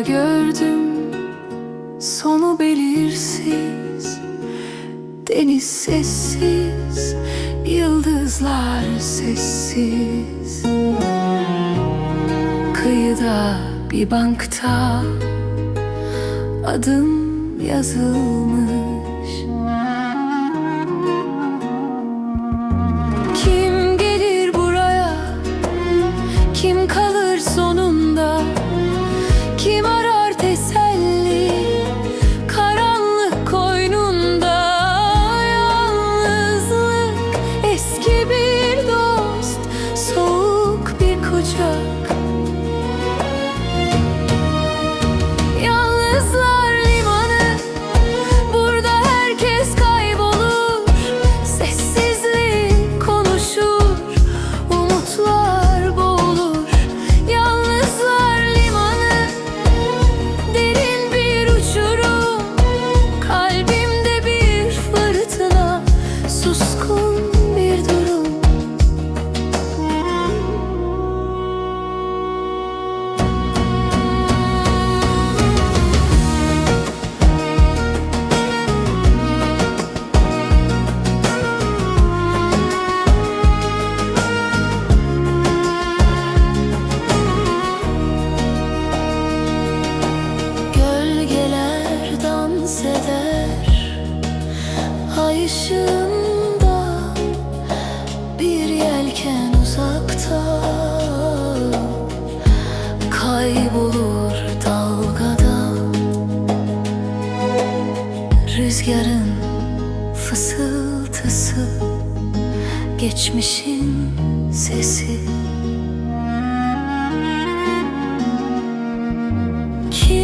gördüm. Sonu belirsiz Deniz sessiz Yıldızlar sessiz. Kıyıda bir bankta Adım yazılmış bir hisseder. Ay ışığında bir yelken uzakta Kaybolur dalgada. Rüzgarın fısıltısı Geçmişin sesi. Kim